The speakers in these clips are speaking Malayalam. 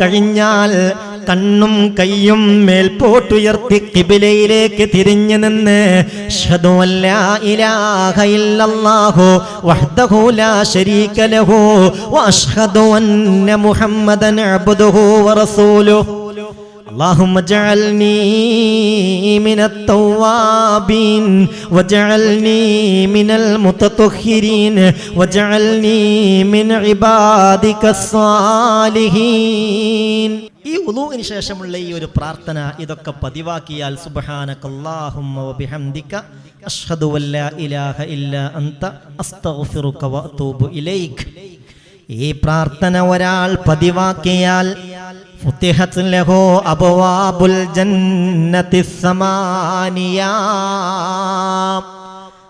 കഴിഞ്ഞാൽ കണ്ണും കൈയും മേൽപോട്ടുയർത്തി കിബിലയിലേക്ക് തിരിഞ്ഞു നിന്ന് മുഹമ്മദൻ അബ്ദുഹു വറസൂലുഹു اللهم اجعلني من التوابين واجعلني من المتطهرين واجعلني من عبادك الصالحين ഈ ഉലൂവിന് ശേഷമുള്ള ഈ ഒരു പ്രാർത്ഥന ഇതൊക്കെ പതിവാക്കിയാൽ സുബ്ഹാനകല്ലാഹുമ്മ വബിഹംദിക അഷ്ഹദു അല്ലാ ഇലാഹ ഇല്ലാ അൻത അസ്തഗ്ഫിറുക വഅതൂബു ഇലൈക് ഈ പ്രാർത്ഥന ഒരാൾ പതിവാക്കിയാൽ ലഹോ അബവാബുൽ അബ്വാബുൽ ജന്നത്തി സമാനിയ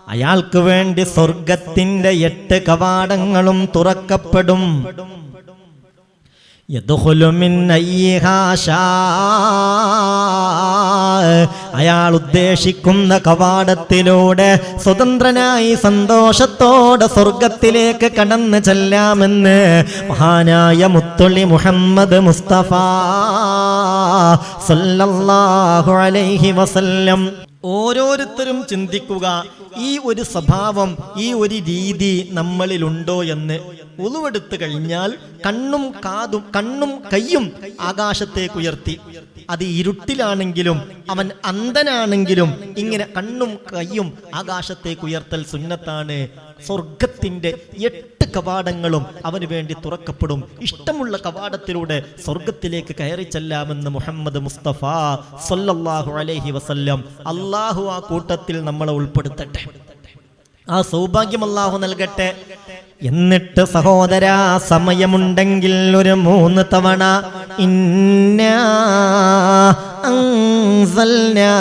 അയാൾക്ക് വേണ്ടി സ്വർഗത്തിന്റെ എട്ട് കവാടങ്ങളും തുറക്കപ്പെടും യദുഹുലുമിൻ അയ്യിഹാ ശാഅ. അയാൾ ഉദ്ദേശിക്കുന്ന കവാടത്തിലൂടെ സ്വതന്ത്രനായി സന്തോഷത്തോടെ സ്വർഗത്തിലേക്ക് കടന്നു ചെല്ലാമെന്ന് മഹാനായ മുത്തുള്ളി മുഹമ്മദ് മുസ്തഫ സല്ലല്ലാഹു അലൈഹി വസല്ലം ഓരോരുത്തരും ചിന്തിക്കുക ഈ ഒരു സ്വഭാവം ഈ ഒരു രീതി നമ്മളിലുണ്ടോ എന്ന് ഉളുവെടുത്തു കഴിഞ്ഞാൽ കണ്ണും കാതും കണ്ണും കയ്യും ആകാശത്തേക്ക് ഉയർത്തി അത് ഇരുട്ടിലാണെങ്കിലും അവൻ അന്ധനാണെങ്കിലും ഇങ്ങനെ കണ്ണും കയ്യും ആകാശത്തേക്ക് ഉയർത്തൽ സുന്നത്താണ് സ്വർഗത്തിന്റെ എട്ട് കവാടങ്ങളും അവന് വേണ്ടി തുറക്കപ്പെടും. ഇഷ്ടമുള്ള കവാടത്തിലൂടെ സ്വർഗത്തിലേക്ക് കയറി ചെല്ലാമെന്ന് മുഹമ്മദ് മുസ്തഫ സല്ലല്ലാഹു അലൈഹി വസല്ലം അള്ളാഹു ആ കൂട്ടത്തിൽ നമ്മളെ ഉൾപ്പെടുത്തട്ടെ. ആ സൗഭാഗ്യം അള്ളാഹു നൽകട്ടെ. എന്നിട്ട് സഹോദര സമയമുണ്ടെങ്കിൽ ഒരു മൂന്ന് തവണ. ഇന്നാ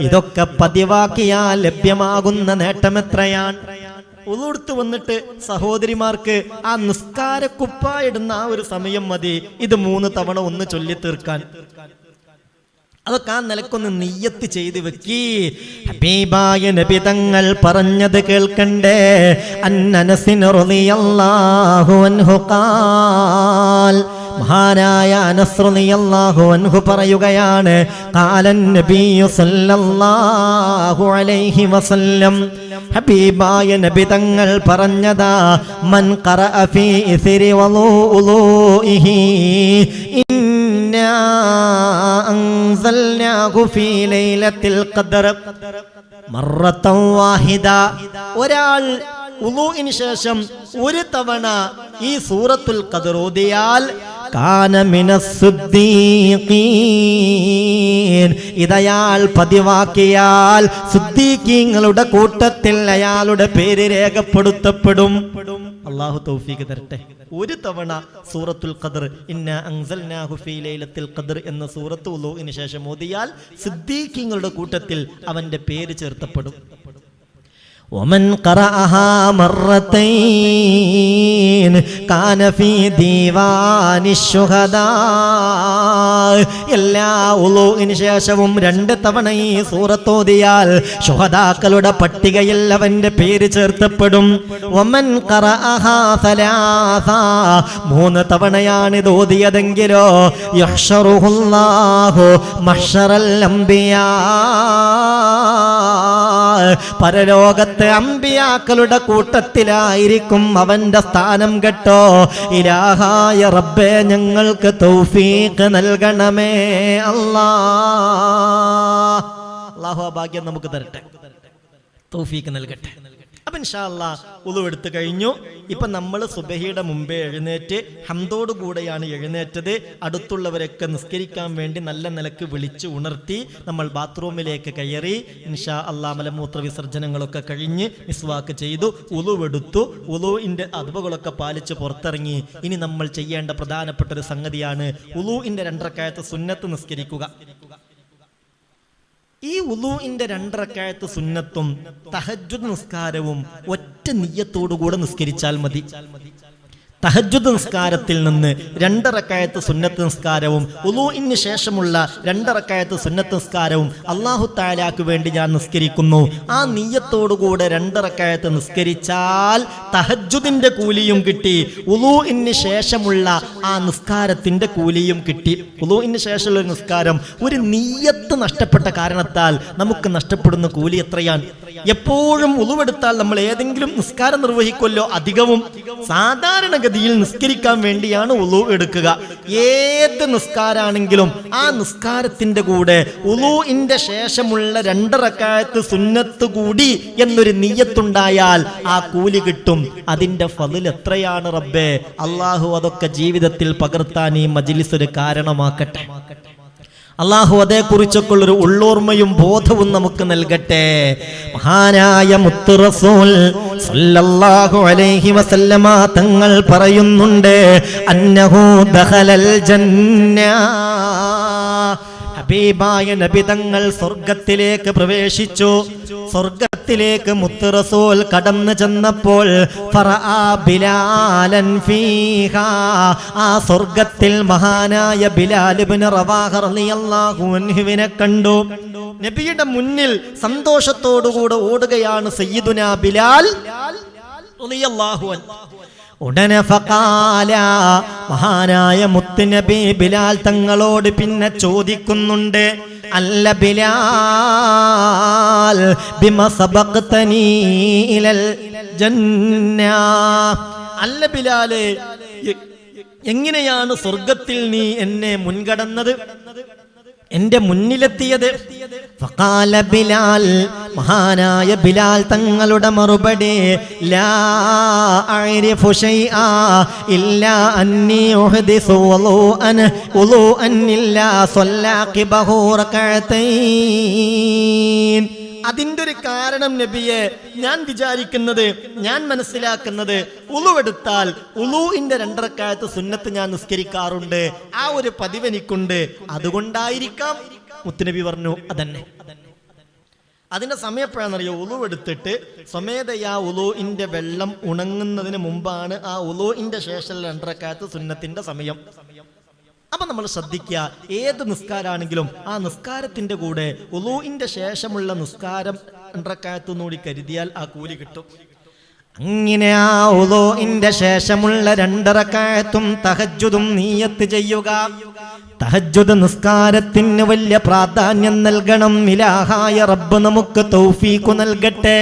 ഇതൊക്കെ പതിവാക്കിയാൽ ലഭ്യമാകുന്ന നേട്ടം എത്രയാണ് ഉളുടുത്ത് വന്നിട്ട് സഹോദരിമാർക്ക് ആ നിസ്കാര കുപ്പായിടുന്ന ആ ഒരു സമയം മതി. ഇത് മൂന്ന് തവണ ഒന്ന് ചൊല്ലി തീർക്കാൻ. അതൊക്കെ ആ നിലക്കൊന്ന് നെയ്യത്ത് ചെയ്ത് വെക്കി. ഹബീബായ നബി തങ്ങൾ പറഞ്ഞത് കേൾക്കണ്ടേ? അന്നനസിന് റളിയല്ലാഹു അൻഹു ഖാൽ. മഹാനായ അനസ് റളിയല്ലാഹു അൻഹു പറയുകയാണ് കാലൻ നബിയു സല്ലല്ലാഹു അലൈഹി വസല്ലം. ഹബീബായ നബി തങ്ങൾ പറഞ്ഞതാ മൻ ഖറഅ ഫീ ഇസ്രി വളൂഇഹി ഇന്നാ അൻസൽനാഹു ഫീ ലൈലത്തിൽ ഖദ്ർ. മറത്തം വാഹിദ ഒരാൾ ഉളൂഇന് ശേഷം ഒരു തവണ ഈ സൂറത്തുൽ ഖദ്ർ ഓതിയാൽ ഇതയാൾ പതിവാക്കിയാൽ സുദ്ദീഖീങ്ങളുടെ കൂട്ടത്തിൽ അയാളുടെ പേര് രേഖപ്പെടുത്തപ്പെടും. അള്ളാഹു തൗഫീഖ് തരട്ടെ. ഒരു തവണ സൂറത്തുൽ ഖദർ ഇന്ന അൻസൽനാഹു ഫീ ലൈലത്തിൽ ഖദർ എന്ന സൂറത്ത് ഉളൂഇന് ശേഷം ഓതിയാൽ സിദ്ദീഖീങ്ങളുടെ കൂട്ടത്തിൽ അവന്റെ പേര് ചേർത്തപ്പെടും. ومن قرأها مرتين كان في ديوان الشهداء എല്ലാ ഉളൂഇന് ശേഷവും രണ്ട് തവണ ഈ സൂറത്തോതിയാൽ ശുഹദാക്കളുടെ പട്ടികയിൽ അവന്റെ പേര് ചേർത്തപ്പെടും ഒമൻ ഖറഅഹാ സലാസ മൂന്ന് തവണയാണ് ഇത് ഓതിയതെങ്കിലോ യഹ്ശറുഹുല്ലാഹു മഹ്ശറൽ അംബിയാ പരലോകത്തെ അമ്പിയാക്കളുടെ കൂട്ടത്തിലായിരിക്കും അവന്റെ സ്ഥാനം കേട്ടോ. ഇലാഹായ റബ്ബേ ഞങ്ങൾക്ക് തൗഫീഖ് നൽകണമേ അല്ലാ. അള്ളാഹു ഭാഗ്യം നമുക്ക് തരട്ടെ. തൗഫീഖ് നൽകട്ടെ. അപ്പം ഇൻഷാ ഉളു എടുത്തു കഴിഞ്ഞു. ഇപ്പം നമ്മൾ സുബഹിയുടെ മുമ്പേ എഴുന്നേറ്റ് ഹംദോടുകൂടെയാണ് എഴുന്നേറ്റത്. അടുത്തുള്ളവരൊക്കെ നിസ്കരിക്കാൻ വേണ്ടി നല്ല നിലയ്ക്ക് വിളിച്ച് ഉണർത്തി നമ്മൾ ബാത്റൂമിലേക്ക് കയറി. ഇൻഷാ അല്ലാ മലമൂത്ര വിസർജനങ്ങളൊക്കെ കഴിഞ്ഞ് മിസ്വാക്ക് ചെയ്തു ഉളുവെടുത്തു. ഉളുവിന്റെ അതുവകളൊക്കെ പാലിച്ച് പുറത്തിറങ്ങി. ഇനി നമ്മൾ ചെയ്യേണ്ട പ്രധാനപ്പെട്ട ഒരു സംഗതിയാണ് ഉളുവിന്റെ രണ്ടരക്കായത്ത് സുന്നത്ത് നിസ്കരിക്കുക. ഈ ഉലൂഇന്റെ രണ്ടരക്കായത്ത് സുന്നത്തും തഹജ്ജുദ് നിസ്കാരവും ഒറ്റ നീയത്തോടുകൂടെ നിസ്കരിച്ചാൽ മതി. തഹജ്ജുദ് നിസ്കാരത്തിൽ നിന്ന് രണ്ടറക്കായത്ത് സുന്നത്ത് നിസ്കാരവും ഉലൂഇന് ശേഷമുള്ള രണ്ടറക്കായത്ത് സുന്നത്ത് നിസ്കാരവും അള്ളാഹു താലാക്ക് വേണ്ടി ഞാൻ നിസ്കരിക്കുന്നു. ആ നീയത്തോടുകൂടെ രണ്ടറക്കായത്ത് നിസ്കരിച്ചാൽ തഹജ്ജുദിന്റെ കൂലിയും കിട്ടി ഉലൂഇന് ശേഷമുള്ള ആ നിസ്കാരത്തിന്റെ കൂലിയും കിട്ടി. ഉലൂഇന് ശേഷമുള്ള ഒരു നിസ്കാരം ഒരു നീയത്ത് നഷ്ടപ്പെട്ട കാരണത്താൽ നമുക്ക് നഷ്ടപ്പെടുന്ന കൂലി എത്രയാണ്? എപ്പോഴും ഉളുവെടുത്താൽ നമ്മൾ ഏതെങ്കിലും നിസ്കാരം നിർവഹിക്കുമല്ലോ അധികവും. സാധാരണഗതിയിൽ നിസ്കരിക്കാൻ വേണ്ടിയാണ് ഉളു എടുക്കുക. ഏത് നിസ്കാരാണെങ്കിലും ആ നിസ്കാരത്തിന്റെ കൂടെ ഉളുവിന്റെ ശേഷമുള്ള രണ്ടറക്കായത്ത് സുന്നത്ത് കൂടി എന്നൊരു നീയത്തുണ്ടായാൽ ആ കൂലി കിട്ടും. അതിന്റെ ഫതിൽ എത്രയാണ് റബ്ബേ? അള്ളാഹു അതൊക്കെ ജീവിതത്തിൽ പകർത്താൻ ഈ മജിലിസ് ഒരു കാരണമാക്കട്ടെ. അള്ളാഹു അതേക്കുറിച്ചൊക്കെ ഉള്ളൊരു ഉള്ളോർമ്മയും ബോധവും നമുക്ക് നൽകട്ടെ. മഹാനായ മുത്തുറസൂൽ സല്ലല്ലാഹു അലൈഹി വസല്ലമ തങ്ങൾ പറയുന്നുണ്ട് അന്നഹു ദഖലൽ ജന്ന. ഹബീബായ നബി തങ്ങൾ സ്വർഗത്തിലേക്ക് പ്രവേശിച്ചു. സ്വർഗത്തിലേക്ക് മുത്തുറസോൽ കടന്നു ചെന്നപ്പോൾ ബിലാലൻ ആ സ്വർഗത്തിൽ മഹാനായ അൻഹുവിനെ കണ്ടു. നബിയുടെ മുന്നിൽ സന്തോഷത്തോടുകൂടെ ഓടുകയാണ് സയ്യിദുന ബിലാൽ ഉടനെ ഫകാല മഹാനായ മുത്തുനബി ബിലാൽ തങ്ങളോട് പിന്നെ ചോദിക്കുന്നുണ്ട് അല്ല ബിലാൽ ബിമ സബഖ്തനീ ഇലൽ ജന്ന? അല്ല ബിലാലെ എങ്ങനെയാണ് സ്വർഗത്തിൽ നീ എന്നെ മുൻകടന്നത്? എന്റെ മുന്നിലെത്തിയത്. ഫഖാല ബിലാൽ മഹാനായ ബിലാൽ തങ്ങളുടെ മറുപടി ലാ അഅരിഫു ഇല്ലാ അന്നി അതിന്റെ ഒരു കാരണം നബിയെ ഞാൻ വിചാരിക്കുന്നത് ഞാൻ മനസ്സിലാക്കുന്നത് ഉളുവെടുത്താൽ ഉളുവിന്റെ രണ്ടരക്കാലത്ത് സുന്നത്ത് ഞാൻ നിസ്കരിക്കാറുണ്ട്. ആ ഒരു പതിവ് എനിക്കുണ്ട്. അതുകൊണ്ടായിരിക്കാം. മുത്തുനബി പറഞ്ഞു അതന്നെ. അതിന്റെ സമയപ്പോഴാണെന്നറിയോ എപ്പോഴാണെന്നറിയോ? ഉളുവെടുത്തിട്ട് സ്വമേധയാ ഉളുവിന്റെ വെള്ളം ഉണങ്ങുന്നതിന് മുമ്പാണ് ആ ഉളുവിന്റെ ശേഷം രണ്ടരക്കാലത്ത് സുന്നത്തിന്റെ സമയം. അപ്പൊ നമ്മൾ ശ്രദ്ധിക്കുക ഏത് നിസ്കാരാണെങ്കിലും ആ നിസ്കാരത്തിന്റെ കൂടെ ഉലൂഇന്റെ ശേഷമുള്ള നിസ്കാരം രണ്ടരക്കാലത്തുനിന്നുകൂടി കരുതിയാൽ ആ കൂലി കിട്ടും. അങ്ങനെ ആ ഉലോഇന്റെ ശേഷമുള്ള രണ്ടറക്കായത്തും തഹജ്ജുദും നീയത്ത് ചെയ്യുക. തഹജ്ജുദ് നിസ്കാരത്തിന് വലിയ പ്രാധാന്യം നൽകണം. ഇലാഹായ റബ്ബ് നമുക്ക് തൗഫീഖു നൽകട്ടെ.